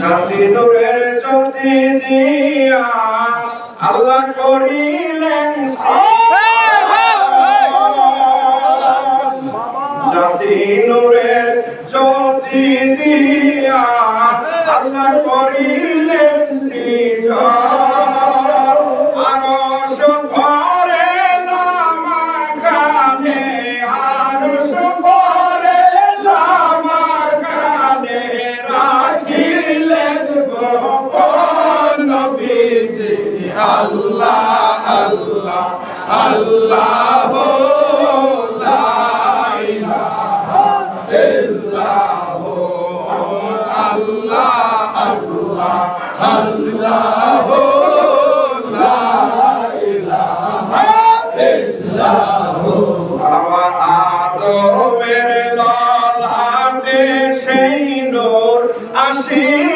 জাতি নূরের জ্যোতি দিয়া আল্লাহ করিলেন জাতি নূরের জ্যোতি দিয়া আল্লাহ করিলেন সৃজন। নবীজি আল্লাহ আল্লাহ আল্লাহ আল্লাহ আল্লাহ আল্লাহ সেই নূর আসিলেন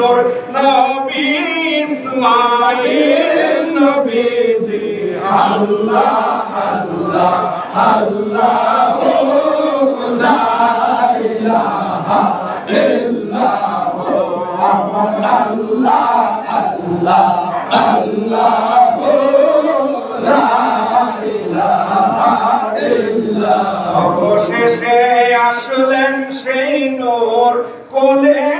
নূর নবী ইসমাইল নবীজি আল্লাহ আল্লাহ অবশেষে আসলেন সেই নূর কোলে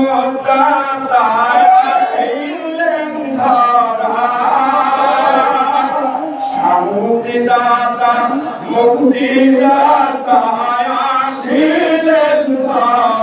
রহমত দাতা শিলেন ধরা। শান্তি দাতা মুক্তি দাতা আসিলেন ধরা।